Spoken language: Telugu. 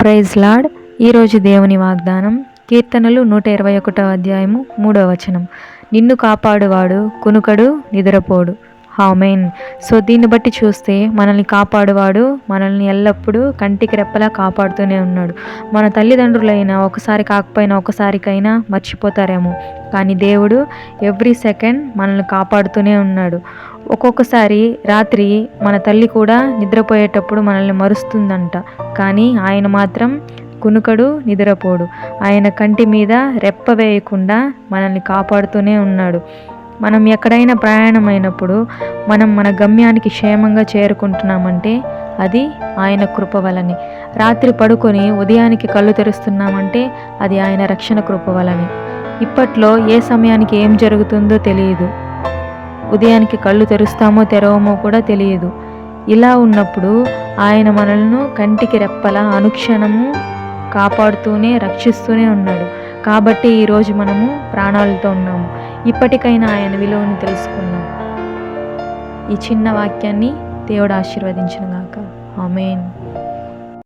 Praise lord. ఈరోజు దేవుని వాగ్దానం కీర్తనలు నూట ఇరవై ఒకటో అధ్యాయము మూడో వచనం. నిన్ను కాపాడువాడు కునుకడు నిద్రపోడు. హామెన్ సో దీన్ని బట్టి చూస్తే మనల్ని కాపాడువాడు మనల్ని ఎల్లప్పుడూ కంటికి రెప్పలా కాపాడుతూనే ఉన్నాడు. మన తల్లిదండ్రులైనా ఒకసారి కాకపోయినా ఒకసారికైనా మర్చిపోతారేమో. కానీ దేవుడు ఎవ్రీ సెకండ్ మనల్ని కాపాడుతూనే ఉన్నాడు. ఒక్కొక్కసారి రాత్రి మన తల్లి కూడా నిద్రపోయేటప్పుడు మనల్ని మరుస్తుందంట. కానీ ఆయన మాత్రం కునుకడు నిద్రపోడు. ఆయన కంటి మీద రెప్ప వేయకుండా మనల్ని కాపాడుతూనే ఉన్నాడు. మనం ఎక్కడైనా ప్రయాణమైనప్పుడు మనం మన గమ్యానికి క్షేమంగా చేరుకుంటున్నామంటే అది ఆయన కృప వలని. రాత్రి పడుకొని ఉదయానికి కళ్ళు తెరుస్తున్నామంటే అది ఆయన రక్షణ కృప వలని. ఇప్పట్లో ఏ సమయానికి ఏం జరుగుతుందో తెలియదు. ఉదయానికి కళ్ళు తెరుస్తామో తెరవమో కూడా తెలియదు. ఇలా ఉన్నప్పుడు ఆయన మనలను కంటికి రెప్పలా అనుక్షణము కాపాడుతూనే రక్షిస్తూనే ఉన్నాడు. కాబట్టి ఈరోజు మనము ప్రాణాలతో ఉన్నాము. ఇప్పటికైనా ఆయన విలువను తెలుసుకున్నాం ఈ చిన్న వాక్యాన్ని దేవుడు ఆశీర్వదించిన గాక. ఆమెన్.